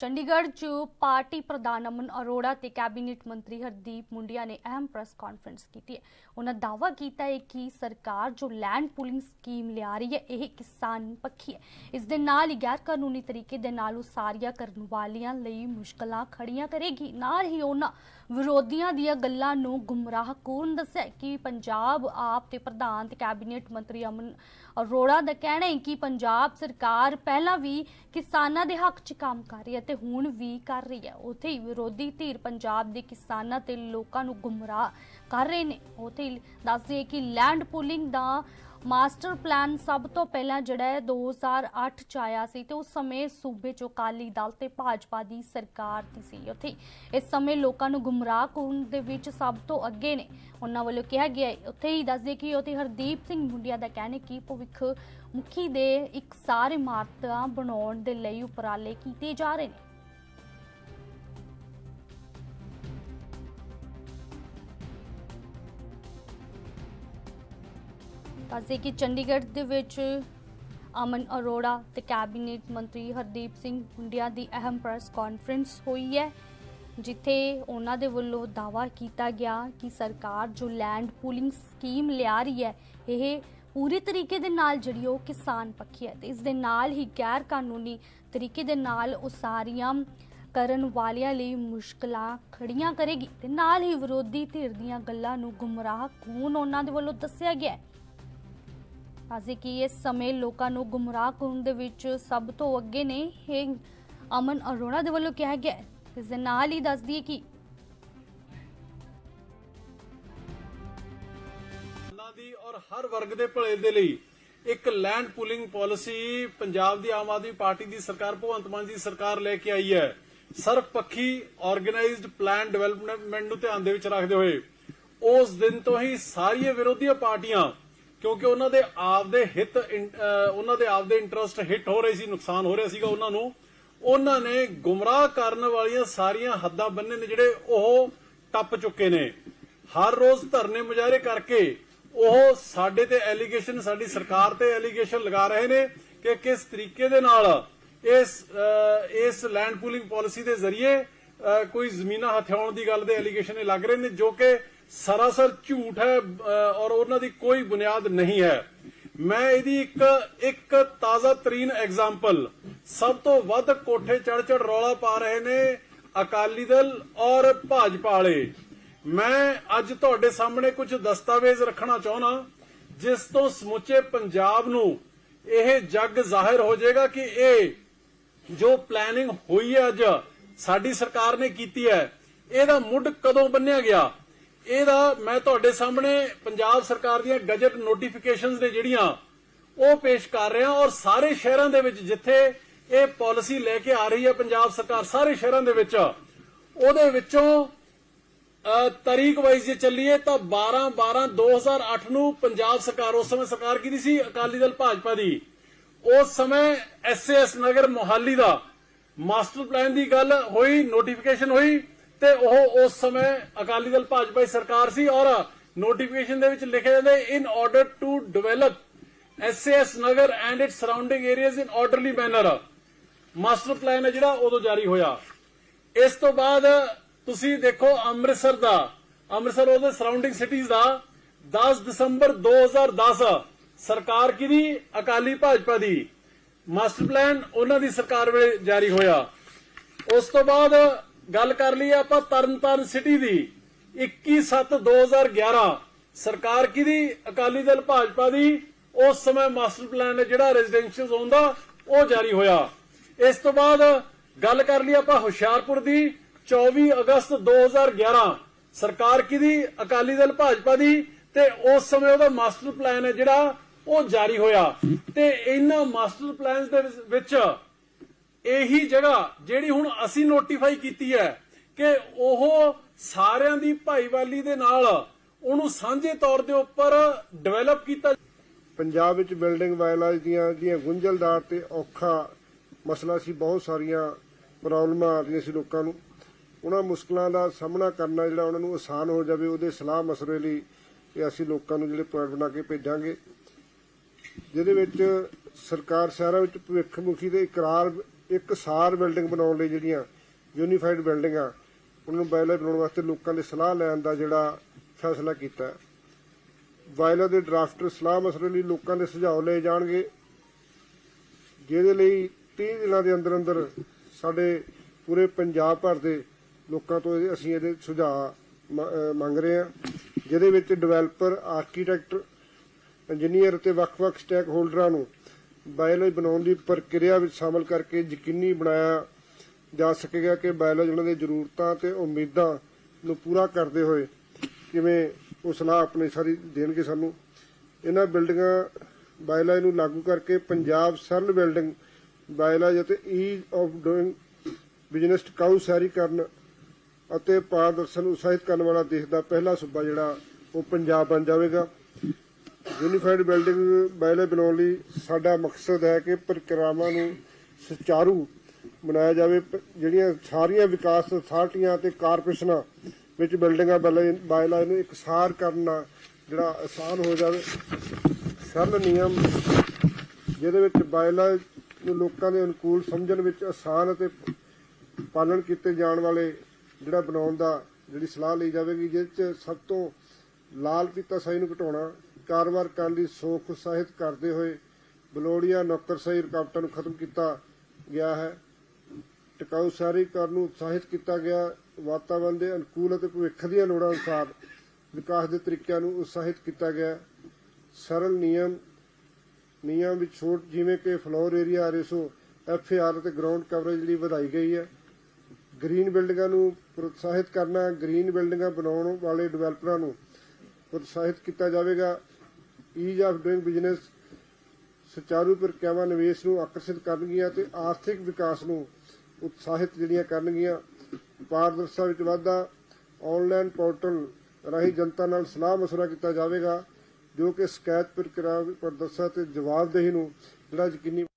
ਚੰਡੀਗੜ੍ਹ 'ਚ ਪਾਰਟੀ ਪ੍ਰਧਾਨ ਅਮਨ ਅਰੋੜਾ ਤੇ ਕੈਬਨਿਟ ਮੰਤਰੀ ਹਰਦੀਪ ਮੁੰਡਿਆ ਨੇ ਅਹਿਮ ਪ੍ਰੈਸ ਕਾਨਫਰੰਸ ਕੀਤੀ ਹੈ ਉਹਨਾਂ ਦਾਅਵਾ ਕੀਤਾ ਹੈ ਕਿ ਸਰਕਾਰ ਜੋ ਲੈਂਡ ਪੂਲਿੰਗ ਸਕੀਮ ਲਿਆ ਰਹੀ ਹੈ ਇਹ ਕਿਸਾਨ ਪੱਖੀ ਹੈ ਇਸ ਦੇ ਨਾਲ ਹੀ ਗੈਰ ਕਾਨੂੰਨੀ ਤਰੀਕੇ ਦੇ ਨਾਲ ਉਸਾਰੀਆਂ ਕਰਨ ਵਾਲਿਆਂ ਲਈ ਮੁਸ਼ਕਲਾਂ ਖੜੀਆਂ ਕਰੇਗੀ ਨਾਲ ਹੀ ਉਹਨਾਂ ਵਿਰੋਧੀਆਂ ਦੀਆਂ ਗੱਲਾਂ ਨੂੰ ਗੁੰਮਰਾਹਕੁਨ ਦੱਸਿਆ ਕਿ ਪੰਜਾਬ ਆਪ ਤੇ ਪ੍ਰਧਾਨ ਤੇ ਕੈਬਨਿਟ ਮੰਤਰੀ ਅਮਨ ਅਰੋੜਾ ਦਾ ਕਹਿਣਾ ਹੈ ਕਿ ਪੰਜਾਬ ਸਰਕਾਰ ਪਹਿਲਾਂ ਵੀ ਕਿਸਾਨਾਂ ਦੇ ਹੱਕ 'ਚ ਕੰਮ ਕਰ ਰਹੀ ਹੈ ਤੇ ਹੁਣ ਵੀ ਕਰ ਰਹੀ ਹੈ। ਉੱਥੇ ਹੀ ਵਿਰੋਧੀ ਧਿਰ ਪੰਜਾਬ ਦੇ ਕਿਸਾਨਾਂ ਤੇ ਲੋਕਾਂ ਨੂੰ ਗੁੰਮਰਾਹ ਕਰ ਰਹੇ ਨੇ। ਉੱਥੇ ਹੀ ਦੱਸ ਕਿ ਲੈਂਡ ਪੂਲਿੰਗ ਦਾ ਮਾਸਟਰ ਪਲਾਨ ਸਭ ਤੋਂ ਪਹਿਲਾਂ ਜਿਹੜਾ ਹੈ 2008 ਚ ਆਇਆ ਸੀ ਤੇ ਉਸ ਸਮੇਂ ਸੂਬੇ ਚੋਂ ਅਕਾਲੀ ਦਲ ਤੇ ਭਾਜਪਾ ਦੀ ਸਰਕਾਰ ਦੀ ਸੀ ਉੱਥੇ। ਇਸ ਸਮੇਂ ਲੋਕਾਂ ਨੂੰ ਗੁੰਮਰਾਹ ਕਰਨ ਦੇ ਵਿੱਚ ਸਭ ਤੋਂ ਅੱਗੇ ਨੇ। ਉਹਨਾਂ ਵੱਲੋਂ ਕਿਹਾ ਗਿਆ ਹੈ, ਉੱਥੇ ਹੀ ਦੱਸਦੇ ਕਿ ਉੱਥੇ ਹਰਦੀਪ ਸਿੰਘ ਮੁੰਡਿਆ ਦਾ ਕਹਿਣਾ ਕਿ ਭਵਿੱਖ ਮੁਖੀ ਦੇ ਇੱਕ ਸਾਰੇ ਇਮਾਰਤਾਂ ਬਣਾਉਣ ਦੇ ਲਈ ਉਪਰਾਲੇ ਕੀਤੇ ਜਾ ਰਹੇ ਨੇ। ਦੱਸਦੇ ਕਿ ਚੰਡੀਗੜ੍ਹ ਦੇ ਵਿੱਚ ਅਮਨ ਅਰੋੜਾ ਤੇ ਕੈਬਨਿਟ ਮੰਤਰੀ ਹਰਦੀਪ ਸਿੰਘ ਮੁੰਡਿਆ ਦੀ ਅਹਿਮ ਪ੍ਰੈਸ ਕਾਨਫਰੰਸ ਹੋਈ ਹੈ, ਜਿੱਥੇ ਉਹਨਾਂ ਦੇ ਵੱਲੋਂ ਦਾਅਵਾ ਕੀਤਾ ਗਿਆ ਕਿ ਸਰਕਾਰ ਜੋ ਲੈਂਡ ਪੂਲਿੰਗ ਸਕੀਮ ਲਿਆ ਰਹੀ ਹੈ, ਇਹ ਪੂਰੇ ਤਰੀਕੇ ਦੇ ਨਾਲ ਜਿਹੜੀ ਉਹ ਕਿਸਾਨ ਪੱਖੀ ਹੈ ਤੇ ਇਸ ਦੇ ਨਾਲ ਹੀ ਗੈਰ ਕਾਨੂੰਨੀ ਤਰੀਕੇ ਦੇ ਨਾਲ ਉਸਾਰੀਆਂ ਕਰਨ ਵਾਲਿਆਂ ਲਈ ਮੁਸ਼ਕਲਾਂ ਖੜੀਆਂ ਕਰੇਗੀ ਤੇ ਨਾਲ ਹੀ ਵਿਰੋਧੀ ਧਿਰ ਦੀਆਂ ਗੱਲਾਂ ਨੂੰ ਗੁੰਮਰਾਹ ਖੂਨ ਉਹਨਾਂ ਦੇ ਵੱਲੋਂ ਦੱਸਿਆ ਗਿਆ ਹੈ। ਅਸੀਂ ਕਿ ਇਸ ਸਮੇਂ ਲੋਕਾਂ ਨੂੰ ਗੁੰਮਰਾਹ ਕਰਨ ਦੇ ਵਿੱਚ ਸਭ ਤੋਂ ਅੱਗੇ ਨੇ? ਇਹ ਅਮਨ ਅਰੋੜਾ ਦੇ ਵੱਲੋਂ ਕਿਹਾ ਗਿਆ ਇਸ ਦੇ ਨਾਲ ਹੀ ਦੱਸ ਦਈਏ ਕਿ ਦੀ ਔਰ ਹਰ ਵਰਗ ਦੇ ਭਲੇ ਦੇ ਲਈ ਇੱਕ ਲੈਂਡ ਪੂਲਿੰਗ ਪਾਲਿਸੀ ਪੰਜਾਬ ਦੀ ਆਮ ਆਦਮੀ ਪਾਰਟੀ ਦੀ ਸਰਕਾਰ, ਭਗਵੰਤ ਮਾਨ ਦੀ ਸਰਕਾਰ ਲੈ ਕੇ ਆਈ ਹੈ। ਸਰਵਪੱਖੀ ਆਰਗੇਨਾਈਜ਼ਡ ਪਲਾਨ ਡਿਵੈਲਪਮੈਂਟ ਨੂੰ ਧਿਆਨ ਦੇ ਵਿੱਚ ਰੱਖਦੇ ਹੋਏ ਉਸ ਦਿਨ ਤੋਂ ਹੀ ਸਾਰੀਆਂ ਵਿਰੋਧੀਆਂ ਪਾਰਟੀਆਂ ਕਿਉਂਕਿ ਉਹਨਾਂ ਦੇ ਆਪਦੇ ਹਿੱਤ ਇਨ- ਅਹ, ਉਹਨਾਂ ਦੇ ਆਪਦੇ ਇੰਟਰਸਟ ਹਿੱਟ ਹੋ ਰਹੇ ਸੀ, ਨੁਕਸਾਨ ਹੋ ਰਿਹਾ ਸੀਗਾ ਉਹਨਾਂ ਨੂੰ। ਉਹਨਾਂ ਨੇ ਗੁੰਮਰਾਹ ਕਰਨ ਵਾਲੀਆਂ ਸਾਰੀਆਂ ਹੱਦਾਂ ਬੰਨੇ ਨੇ ਜਿਹੜੇ ਉਹ ਟੱਪ ਚੁੱਕੇ ਨੇ। ਹਰ ਰੋਜ਼ ਧਰਨੇ ਮੁਜ਼ਾਹਰੇ ਕਰਕੇ ਉਹ ਸਾਡੇ ਤੇ ਐਲੀਗੇਸ਼ਨ ਸਾਡੀ ਸਰਕਾਰ ਤੇ ਐਲੀਗੇਸ਼ਨ ਲਗਾ ਰਹੇ ਨੇ ਕਿ ਕਿਸ ਤਰੀਕੇ ਦੇ ਨਾਲ ਇਸ ਇਸ ਲੈਂਡ ਪੂਲਿੰਗ ਪਾਲਿਸੀ ਦੇ ਜ਼ਰੀਏ ਕੋਈ ਜ਼ਮੀਨਾਂ ਹਥਿਆਉਣ ਦੀ ਗੱਲ ਦੇ ਐਲੀਗੇਸ਼ਨ ਲੱਗ ਰਹੇ ਨੇ, ਜੋ ਕਿ ਸਰਾਸਰ ਝੂਠ ਹੈ ਔਰ ਉਹਨਾਂ ਦੀ ਕੋਈ ਬੁਨਿਆਦ ਨਹੀਂ ਹੈ। ਮੈਂ ਇਹਦੀ ਇੱਕ ਇੱਕ ਤਾਜ਼ਾ ਤਰੀਨ ਐਗਜ਼ਾਮਪਲ ਸਭ ਤੋਂ ਵੱਧ ਕੋਠੇ ਚੜ ਚੜ ਰੌਲਾ ਪਾ ਰਹੇ ਨੇ ਅਕਾਲੀ ਦਲ ਔਰ ਭਾਜਪਾ ਵਾਲੇ। ਮੈਂ ਅੱਜ ਤੁਹਾਡੇ ਸਾਹਮਣੇ ਕੁਝ ਦਸਤਾਵੇਜ਼ ਰੱਖਣਾ ਚਾਹੁੰਦਾ, ਜਿਸ ਤੋਂ ਸਮੁੱਚੇ ਪੰਜਾਬ ਨੂੰ ਇਹ ਜੱਗ ਜ਼ਾਹਿਰ ਹੋ ਜਾਏਗਾ ਕਿ ਇਹ ਜੋ ਪਲੈਨਿੰਗ ਹੋਈ ਹੈ ਅੱਜ, ਸਾਡੀ ਸਰਕਾਰ ਨੇ ਕੀਤੀ ਹੈ, ਇਹਦਾ ਮੁੱਢ ਕਦੋਂ ਬੰਨਿਆ ਗਿਆ? ਇਹਦਾ ਮੈਂ ਤੁਹਾਡੇ ਸਾਹਮਣੇ ਪੰਜਾਬ ਸਰਕਾਰ ਦੀਆਂ ਗਜਟ ਨੋਟੀਫਿਕੇਸ਼ਨਸ ਨੇ ਜਿਹੜੀਆਂ ਉਹ ਪੇਸ਼ ਕਰ ਰਿਹਾ ਔਰ ਸਾਰੇ ਸ਼ਹਿਰਾਂ ਦੇ ਵਿੱਚ ਜਿੱਥੇ ਇਹ ਪਾਲਿਸੀ ਲੈ ਕੇ ਆ ਰਹੀ ਹੈ ਪੰਜਾਬ ਸਰਕਾਰ ਸਾਰੇ ਸ਼ਹਿਰਾਂ ਦੇ ਵਿੱਚ ਉਹਦੇ ਵਿੱਚੋਂ ਅ, ਵਾਈਜ਼ ਜੇ ਚੱਲੀਏ ਤਾਂ 12 12 2008 ਨੂੰ ਪੰਜਾਬ ਸਰਕਾਰ ਉਸ ਸਮੇਂ ਸਰਕਾਰ ਕਿਹਦੀ ਸੀ? ਅਕਾਲੀ ਦਲ ਭਾਜਪਾ ਦੀ। ਉਸ ਸਮੇਂ ਐਸਐਸ ਨਗਰ ਮੋਹਾਲੀ ਦਾ ਮਾਸਟਰ ਪਲਾਨ ਦੀ ਗੱਲ ਹੋਈ ਨੋਟੀਫਿਕੇਸ਼ਨ ਹੋਈ। ਤੇ ਉਹ ਉਸ ਸਮੇਂ ਅਕਾਲੀ ਦਲ ਭਾਜਪਾ ਦੀ ਸਰਕਾਰ ਸੀ ਔਰ ਨੋਟੀਫਿਕੇਸ਼ਨ ਦੇ ਵਿੱਚ ਲਿਖਿਆ ਜਾਂਦਾ in order to develop SS Nagar and its surrounding areas in orderly manner master plan ਹੈ ਜਿਹੜਾ, ਉਦੋਂ ਜਾਰੀ ਹੋਇਆ। ਇਸ ਤੋਂ ਬਾਅਦ ਤੁਸੀਂ ਦੇਖੋ ਅੰਮ੍ਰਿਤਸਰ ਦਾ, ਅੰਮ੍ਰਿਤਸਰ ਉਹਦੇ ਸਰਾਊਂਡਿੰਗ ਸਿਟੀਜ਼ ਦਾ 10 ਦਸੰਬਰ 2010 ਸਰਕਾਰ ਕਿਹਦੀ? ਅਕਾਲੀ ਭਾਜਪਾ ਦੀ। ਮਾਸਟਰ ਪਲਾਨ ਉਹਨਾਂ ਦੀ ਸਰਕਾਰ ਵੇਲੇ ਜਾਰੀ ਹੋਇਆ। ਉਸ ਤੋਂ ਬਾਅਦ ਗੱਲ ਕਰ ਲਈ ਆਪਾਂ ਤਰਨਤਾਰਨ ਸਿਟੀ ਦੀ। 21/7/2011 ਸਰਕਾਰ ਕਿਹਦੀ? ਅਕਾਲੀ ਦਲ ਭਾਜਪਾ ਦੀ। ਉਸ ਸਮੇਂ ਮਾਸਟਰ ਪਲਾਨ ਜਿਹੜਾ ਰੈਜ਼ੀਡੈਂਸ਼ੀਅਲ ਜ਼ੋਨ ਦਾ, ਉਹ ਜਾਰੀ ਹੋਇਆ। ਇਸ ਤੋਂ ਬਾਅਦ ਗੱਲ ਕਰ ਲਈ ਆਪਾਂ ਹੁਸ਼ਿਆਰਪੁਰ ਦੀ। 24 ਅਗਸਤ 2011 ਸਰਕਾਰ ਕਿਹਦੀ? ਅਕਾਲੀ ਦਲ ਭਾਜਪਾ ਦੀ ਤੇ ਉਸ ਸਮੇਂ ਉਹਦਾ ਮਾਸਟਰ ਪਲਾਨ ਹੈ ਜਿਹੜਾ, ਉਹ ਜਾਰੀ ਹੋਇਆ। ਤੇ ਇਹਨਾਂ ਮਾਸਟਰ ਪਲਾਨਸ ਦੇ ਵਿੱਚ ਇਹੀ ਜਗ੍ਹਾ ਜਿਹੜੀ ਹੁਣ ਅਸੀਂ ਨੋਟੀਫਾਈ ਕੀਤੀ ਹੈ ਕਿ ਉਹ ਸਾਰਿਆਂ ਦੀ ਭਾਈਵਾਲੀ ਦੇ ਨਾਲ ਉਹਨੂੰ ਸਾਂਝੇ ਤੌਰ ਦੇ ਉੱਪਰ ਡਿਵੈਲਪ ਕੀਤਾ ਪੰਜਾਬ ਵਿੱਚ ਬਿਲਡਿੰਗ ਵਾਇਲਾਜ ਦੀਆਂ ਜਿਹੜੀਆਂ ਗੁੰਝਲਦਾਰ ਤੇ ਔਖਾ ਮਸਲਾ ਸੀ, ਬਹੁਤ ਸਾਰੀਆਂ ਪ੍ਰੋਬਲਮਾਂ ਆ ਰਹੀਆਂ ਸੀ ਲੋਕਾਂ ਨੂੰ। ਉਹਨਾਂ ਮੁਸ਼ਕਲਾਂ ਦਾ ਸਾਹਮਣਾ ਕਰਨਾ ਜਿਹੜਾ ਉਹਨਾਂ ਨੂੰ ਆਸਾਨ ਹੋ ਜਾਵੇ, ਉਹਦੇ ਸਲਾਹ ਮਸਲੇ ਲਈ ਇਹ ਅਸੀਂ ਲੋਕਾਂ ਨੂੰ ਜਿਹੜੇ ਪੁਆਇੰਟ ਬਣਾ ਕੇ ਭੇਜਾਂਗੇ। ਜਿਹਦੇ ਵਿੱਚ ਸਰਕਾਰ ਸ਼ਹਿਰਾਂ ਵਿੱਚ ਭਵਿੱਖਮੁਖੀ ਦੇ ਇਕਰਾਰ ਇੱਕ ਸਾਰ ਬਿਲਡਿੰਗ ਬਣਾਉਣ ਲਈ ਜਿਹੜੀਆਂ ਯੂਨੀਫਾਈਡ ਬਿਲਡਿੰਗਾਂ ਉਹਨਾਂ ਨੂੰ ਬਾਇਲਰ ਬਣਾਉਣ ਵਾਸਤੇ ਲੋਕਾਂ ਦੇ ਸਲਾਹ ਲੈਣ ਦਾ ਜਿਹੜਾ ਫੈਸਲਾ ਕੀਤਾ। ਬਾਇਲਰ ਦੇ ਡਰਾਫਟਰ ਸਲਾਹ ਮਸਲੇ ਲਈ ਲੋਕਾਂ ਦੇ ਸੁਝਾਅ ਲਏ ਜਾਣਗੇ। ਜਿਹਦੇ ਲਈ 30 ਦਿਨਾਂ ਦੇ ਅੰਦਰ ਅੰਦਰ ਸਾਡੇ ਪੂਰੇ ਪੰਜਾਬ ਭਰ ਦੇ ਲੋਕਾਂ ਤੋਂ ਅਸੀਂ ਇਹਦੇ ਸੁਝਾਅ ਮੰਗ ਰਹੇ ਹਾਂ। ਜਿਹਦੇ ਵਿੱਚ ਡਿਵੈਲਪਰ ਆਰਕੀਟੈਕਟ ਇੰਜੀਨੀਅਰ ਅਤੇ ਵੱਖ-ਵੱਖ ਸਟੇਕ ਹੋਲਡਰਾਂ ਨੂੰ ਬਾਇਓਲੋਜੀ ਬਣਾਉਣ ਦੀ ਪ੍ਰਕਿਰਿਆ ਵਿੱਚ ਸ਼ਾਮਲ ਕਰਕੇ ਯਕੀਨੀ ਬਣਾਇਆ ਜਾ ਸਕੇਗਾ ਕਿ ਬਾਇਓਲੋਜੀ ਉਹਨਾਂ ਦੀਆਂ ਜ਼ਰੂਰਤਾਂ ਤੇ ਉਮੀਦਾਂ ਨੂੰ ਪੂਰਾ ਕਰਦੇ ਹੋਏ ਕਿਵੇਂ ਉਹ ਸਲਾਹ ਆਪਣੀ ਸਾਰੀ ਦੇਣਗੇ ਸਾਨੂੰ। ਇਹਨਾਂ ਬਿਲਡਿੰਗਾਂ ਬਾਇਓਲੋਜੀ ਨੂੰ ਲਾਗੂ ਕਰਕੇ ਪੰਜਾਬ ਸਰਲ ਬਿਲਡਿੰਗ ਬਾਇਓਲੋਜ ਅਤੇ ਈਜ਼ ਆਫ ਡੂਇੰਗ ਬਿਜ਼ਨਸ ਟਿਕਾਊ ਸ਼ਹਿਰੀਕਰਨ ਅਤੇ ਪਾਰਦਰਸ਼ਨ ਨੂੰ ਉਤਸ਼ਾਹਿਤ ਕਰਨ ਵਾਲਾ ਦੇਸ਼ ਦਾ ਪਹਿਲਾ ਸੂਬਾ ਜਿਹੜਾ ਉਹ ਪੰਜਾਬ ਬਣ ਜਾਵੇਗਾ। ਯੂਨੀਫਾਈਡ ਬਿਲਡਿੰਗ ਬੈਲੇ ਬਣਾਉਣ ਲਈ ਸਾਡਾ ਮਕਸਦ ਹੈ ਕਿ ਪ੍ਰਕਿਰਿਆਵਾਂ ਨੂੰ ਸੁਚਾਰੂ ਬਣਾਇਆ ਜਾਵੇ। ਜਿਹੜੀਆਂ ਸਾਰੀਆਂ ਵਿਕਾਸ ਅਥਾਰਟੀਆਂ ਤੇ ਕਾਰਪੋਰੇਸ਼ਨਾਂ ਵਿੱਚ ਬਿਲਡਿੰਗਾਂ ਬਾਇਲਾ ਨੂੰ ਇਕਸਾਰ ਕਰਨਾ ਜਿਹੜਾ ਆਸਾਨ ਹੋ ਜਾਵੇ, ਸਰਲ ਨਿਯਮ ਜਿਹਦੇ ਵਿੱਚ ਬਾਇਲਾ ਨੂੰ ਲੋਕਾਂ ਦੇ ਅਨੁਕੂਲ ਸਮਝਣ ਵਿੱਚ ਆਸਾਨ ਅਤੇ ਪਾਲਣ ਕੀਤੇ ਜਾਣ ਵਾਲੇ ਜਿਹੜਾ ਬਣਾਉਣ ਦਾ ਜਿਹੜੀ ਸਲਾਹ ਲਈ ਜਾਵੇਗੀ, ਜਿਸ 'ਚ ਸਭ ਤੋਂ ਲਾਲ ਪੀਤਾਸ਼ਾਹੀ ਨੂੰ ਘਟਾਉਣਾ ਕਾਰੋਬਾਰ ਕਰਨ ਦੀ ਸੋਖ ਉਤਸ਼ਾਹਿਤ ਕਰਦੇ ਹੋਏ ਬਲੋੜੀਆ ਨੌਕਰਸ਼ਾਹੀ ਰੁਕਾਵਟਾਂ ਨੂੰ ਖਤਮ ਕੀਤਾ ਗਿਆ ਹੈ। ਟਿਕਾਊ ਸ਼ਹਿਰੀਕਰਨ ਨੂੰ ਉਤਸ਼ਾਹਿਤ ਕੀਤਾ ਗਿਆ। ਵਾਤਾਵਰਣ ਦੇ ਅਨੁਕੂਲ ਅਤੇ ਭਵਿੱਖ ਦੀਆਂ ਲੋੜਾਂ ਅਨੁਸਾਰ ਵਿਕਾਸ ਦੇ ਤਰੀਕਿਆਂ ਨੂੰ ਉਤਸ਼ਾਹਿਤ ਕੀਤਾ ਗਿਆ। ਸਰਲ ਨਿਯਮ ਨਿਯਮ ਵਿੱਚ ਛੋਟ ਜਿਵੇਂ ਕਿ ਫਲੋਰ ਏਰੀਆ ਆਰਐਸਓ, ਐਫਏਆਰ ਅਤੇ ਗਰਾਊਂਡ ਕਵਰੇਜ ਲਈ ਵਧਾਈ ਗਈ ਹੈ। ਗ੍ਰੀਨ ਬਿਲਡਿੰਗਾਂ ਨੂੰ ਪ੍ਰੋਤਸਾਹਿਤ ਕਰਨਾ, ਗ੍ਰੀਨ ਬਿਲਡਿੰਗਾਂ ਬਣਾਉਣ ਵਾਲੇ ਡਿਵੈਲਪਰਾਂ ਨੂੰ ਪ੍ਰੋਤਸਾਹਿਤ ਕੀਤਾ ਜਾਵੇਗਾ। ਈਜ਼ ਆਫ ਡੂਇੰਗ ਬਿਜ਼ਨਸ ਸੁਚਾਰੂ ਪ੍ਰਕਿਰਿਆਵਾਂ ਨਿਵੇਸ਼ ਨੂੰ ਆਕਰਸ਼ਿਤ ਕਰਨਗੀਆਂ ਤੇ ਆਰਥਿਕ ਵਿਕਾਸ ਨੂੰ ਉਤਸ਼ਾਹਿਤ ਜਿਹੜੀਆਂ ਕਰਨਗੀਆਂ, ਪਾਰਦਰਸ਼ਤਾ ਵਿੱਚ ਵਾਧਾ ਆਨਲਾਈਨ ਪੋਰਟਲ ਰਾਹੀਂ ਜਨਤਾ ਨਾਲ ਸਲਾਹ ਮਸ਼ਵਰਾ ਕੀਤਾ ਜਾਵੇਗਾ, ਜੋ ਕਿ ਸ਼ਿਕਾਇਤ ਪ੍ਰਕਿਰਿਆ ਪ੍ਰਦਰਸ਼ਤਾ ਤੇ ਜਵਾਬਦੇਹੀ ਨੂੰ ਜਿਹੜਾ ਯਕੀਨੀ